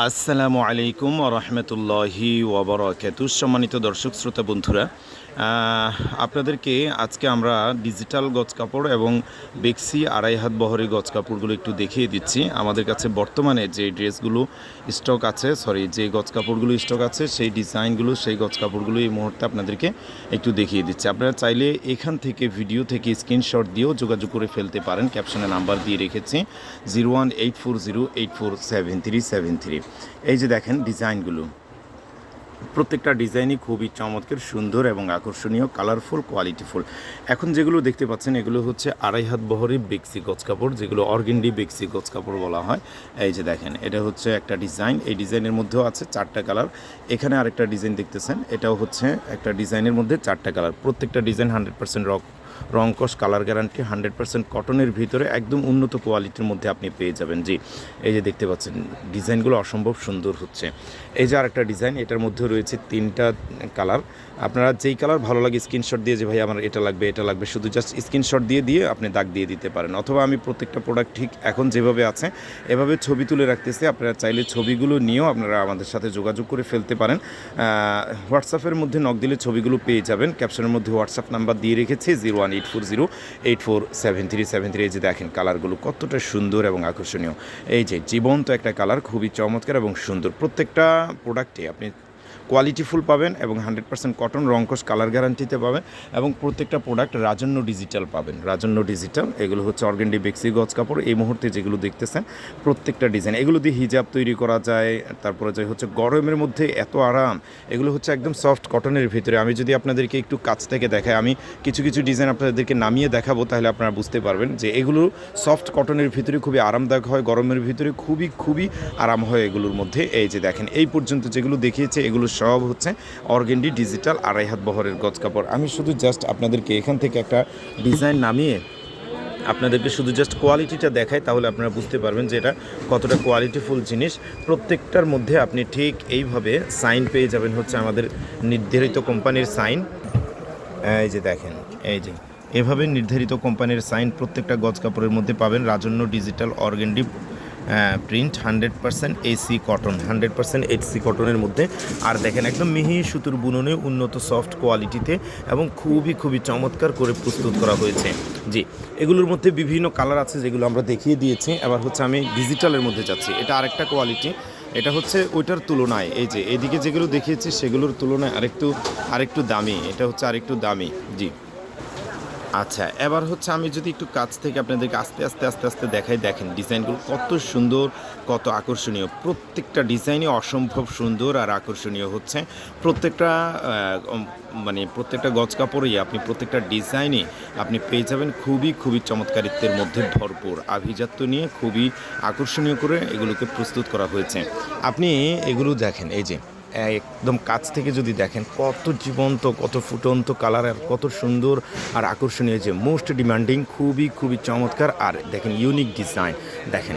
আসসালামু আলাইকুম রহমতুল্লাহি ওবরাকাতু সম্মানিত দর্শক শ্রোতা বন্ধুরা আপনাদেরকে আজকে আমরা ডিজিটাল গজ কাপড় এবং বেক্সি আড়াই হাত বহরের গজ কাপড়গুলো একটু দেখিয়ে দিচ্ছি। আমাদের কাছে বর্তমানে যে ড্রেসগুলো স্টক আছে সরি যে গজ কাপড়গুলো স্টক আছে, সেই ডিজাইনগুলো, সেই গজ কাপড়গুলো এই মুহূর্তে আপনাদেরকে একটু দেখিয়ে দিচ্ছি। আপনারা চাইলে এখান থেকে, ভিডিও থেকে স্ক্রিনশট দিয়েও যোগাযোগ করে ফেলতে পারেন। ক্যাপশনে নাম্বার দিয়ে রেখেছি, zero one eight four zero eight four seven three seven three. এই যে দেখেন ডিজাইনগুলো। প্রত্যেকটা ডিজাইনই খুবই চমৎকার, সুন্দর এবং আকর্ষণীয় কালারফুল কোয়ালিটিফুল এখন যেগুলো দেখতে পাচ্ছেন, এগুলো হচ্ছে আড়াই হাত বহরে বেক্সি গজ কাপড়, যেগুলো অর্গেন্ডি বেক্সি গজ কাপড় বলা হয়। এই যে দেখেন, এটা হচ্ছে একটা ডিজাইন, এই ডিজাইনের মধ্যেও আছে চারটা কালার। এখানে আরেকটা ডিজাইন দেখতেছেন, এটাও হচ্ছে একটা ডিজাইনের মধ্যে চারটা কালার। প্রত্যেকটা ডিজাইন হান্ড্রেড পার্সেন্ট রক রংকশ কালার গ্যারান্টি হান্ড্রেড পার্সেন্ট কটনের ভিতরে একদম উন্নত কোয়ালিটির মধ্যে আপনি পেয়ে যাবেন। জি, এই যে দেখতে পাচ্ছেন, ডিজাইনগুলো অসম্ভব সুন্দর হচ্ছে। এই যে আরেকটা ডিজাইন, এটার মধ্যে রয়েছে তিনটা কালার আপনারা যেই কালার ভালো লাগে স্ক্রিনশট দিয়ে যে, ভাই, আমার এটা লাগবে এটা লাগবে। শুধু জাস্ট স্ক্রিনশট দিয়ে দিয়ে আপনি দাগ দিয়ে দিতে পারেন। অথবা আমি প্রত্যেকটা প্রোডাক্ট ঠিক এখন যেভাবে আছে, এভাবে ছবি তুলে রাখতেছি। আপনারা চাইলে ছবিগুলো নিয়েও আপনারা আমাদের সাথে যোগাযোগ করে ফেলতে পারেন। হোয়াটসঅ্যাপের মধ্যে নক দিলে ছবিগুলো পেয়ে যাবেন। ক্যাপশনের মধ্যে হোয়াটসঅ্যাপ নাম্বার দিয়ে রেখেছি zero one eight four zero eight four seven three seven three এই যে দেখেন কালারগুলো কতটা সুন্দর এবং আকর্ষণীয়। এই যে জীবন্ত একটা কালার, খুবই চমৎকার এবং সুন্দর। প্রত্যেকটা প্রোডাক্টে আপনি কোয়ালিটিফুল পাবেন এবং হান্ড্রেড পার্সেন্ট কটন রঙ্কশ কালার গ্যারান্টিতে পাবেন এবং প্রত্যেকটা প্রোডাক্ট রাজন্য ডিজিটাল পাবেন। রাজন্য ডিজিটাল এগুলো হচ্ছে অর্গেন্ডি বেক্সি গজ কাপড়, এই মুহূর্তে যেগুলো দেখতেছেন, প্রত্যেকটা ডিজাইন এগুলো দিয়ে হিজাব তৈরি করা যায়, তারপরে যে হচ্ছে গরমের মধ্যে এত আরাম, এগুলো হচ্ছে একদম সফট কটনের ভিতরে। আমি যদি আপনাদেরকে একটু কাছ থেকে দেখাই, আমি কিছু কিছু ডিজাইন আপনাদেরকে নামিয়ে দেখাবো, তাহলে আপনারা বুঝতে পারবেন যে এগুলো সফট কটনের ভিতরে খুবই আরামদায়ক হয়, গরমের ভিতরে খুবই খুবই আরাম হয় এগুলোর মধ্যে। এই যে দেখেন, এই পর্যন্ত যেগুলো দেখিয়েছে, এগুলো সব হচ্ছে অর্গেন্ডি ডিজিটাল আড়াই হাত বহরের গজ কাপড়। আমি শুধু জাস্ট আপনাদেরকে এখান থেকে একটা ডিজাইন নামিয়ে আপনাদেরকে শুধু জাস্ট কোয়ালিটিটা দেখাই, তাহলে আপনারা বুঝতে পারবেন যে এটা কতটা কোয়ালিটিফুল জিনিস। প্রত্যেকটার মধ্যে আপনি ঠিক এইভাবে সাইন পেয়ে যাবেন হচ্ছে আমাদের নির্ধারিত কোম্পানির সাইন এই যে দেখেন, এই যে এভাবে নির্ধারিত কোম্পানির সাইন প্রত্যেকটা গজ কাপড়ের মধ্যে পাবেন। রাজন্য digital organdy print hundred percent AC cotton hundred percent HC কটনের মধ্যে। আর দেখেন, একদম মিহি সুতুর বুননে উন্নত সফট কোয়ালিটিতে এবং খুবই খুবই চমৎকার করে প্রস্তুত করা হয়েছে। জি, এগুলোর মধ্যে বিভিন্ন কালার আছে যেগুলো আমরা দেখিয়ে দিয়েছি। এবার হচ্ছে আমি ডিজিটালের মধ্যে যাচ্ছি। এটা আরেকটা কোয়ালিটি এটা হচ্ছে ওইটার তুলনায়, এই যে, এদিকে যেগুলো দেখিয়েছি সেগুলোর তুলনায় আরেকটু আরেকটু দামি। এটা হচ্ছে আরেকটু দামি। জি। আচ্ছা এবার হচ্ছে আমি যদি একটু কাছ থেকে আপনাদেরকে আস্তে আস্তে আস্তে আস্তে দেখাই, দেখেন ডিজাইনগুলো কত সুন্দর, কত আকর্ষণীয়। প্রত্যেকটা ডিজাইনই অসম্ভব সুন্দর আর আকর্ষণীয় হচ্ছে। প্রত্যেকটা মানে প্রত্যেকটা গজ কাপড়েই আপনি প্রত্যেকটা ডিজাইনে আপনি পেয়ে যাবেন খুবই খুবই চমৎকারিত্বের মধ্যে ভরপুর। আভিজাত্য নিয়ে খুবই আকর্ষণীয় করে এগুলোকে প্রস্তুত করা হয়েছে। আপনি এগুলো দেখেন, এই যে একদম কাছ থেকে যদি দেখেন কত জীবন্ত, কত ফুটন্ত কালার আর কত সুন্দর আর আকর্ষণীয় যে মোস্ট ডিমান্ডিং খুবই খুবই চমৎকার আর দেখেন ইউনিক ডিজাইন দেখেন,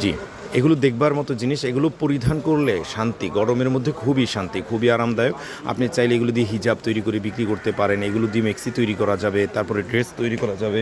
জি, এগুলো দেখবার মতো জিনিস, এগুলো পরিধান করলে শান্তি, গরমের মধ্যে খুবই শান্তি, খুবই আরামদায়ক। আপনি চাইলে এগুলো দিয়ে হিজাব তৈরি করে বিক্রি করতে পারেন, এগুলো দিয়ে মেক্সি তৈরি করা যাবে, তারপরে ড্রেস তৈরি করা যাবে।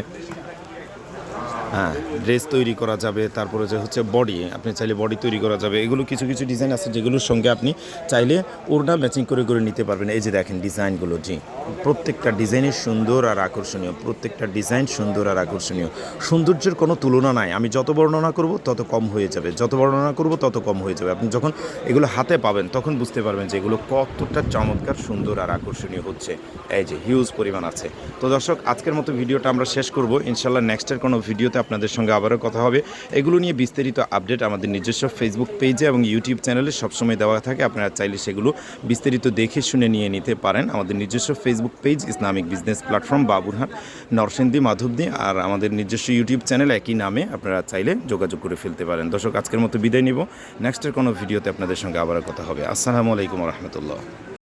হ্যাঁ ড্রেস তৈরি করা যাবে, তারপরে যে হচ্ছে বডি আপনি চাইলে বডি তৈরি করা যাবে। এগুলো কিছু কিছু ডিজাইন আছে যেগুলোর সঙ্গে আপনি চাইলে ওড়না ম্যাচিং করে করে নিতে পারবেন। এই যে দেখেন ডিজাইনগুলো জি। প্রত্যেকটা ডিজাইনই সুন্দর আর আকর্ষণীয়, প্রত্যেকটা ডিজাইন সুন্দর আর আকর্ষণীয়। সৌন্দর্যের কোনো তুলনা নাই। আমি যত বর্ণনা করব, তত কম হয়ে যাবে। যত বর্ণনা করব, তত কম হয়ে যাবে। আপনি যখন এগুলো হাতে পাবেন, তখন বুঝতে পারবেন যে এগুলো কতটা চমৎকার, সুন্দর আর আকর্ষণীয় হচ্ছে। এই যে হিউজ পরিমাণ আছে। তো দর্শক, আজকের মতো ভিডিওটা আমরা শেষ করব। ইনশাল্লাহ নেক্সটের কোনো ভিডিওতে আপনাদের সঙ্গে আবারও কথা হবে। এগুলো নিয়ে বিস্তারিত আপডেট আমাদের নিজস্ব ফেসবুক পেজে এবং ইউটিউব চ্যানেলে সবসময় দেওয়া থাকে। আপনারা চাইলে সেগুলো বিস্তারিত দেখে শুনে নিয়ে নিতে পারেন। আমাদের নিজস্ব Facebook page Islamic business platform Baburhat, Narsingdi, Madhabdi আর আমাদের নিজস্ব ইউটিউব চ্যানেল একই নামে আপনারা চাইলে যোগাযোগ করে ফেলতে পারেন। দর্শক, আজকের মতো বিদায় নিব। নেক্সটের কোনো ভিডিওতে আপনাদের সঙ্গে আবারও কথা হবে। আসসালামু আলাইকুম রহমতুল্লাহ।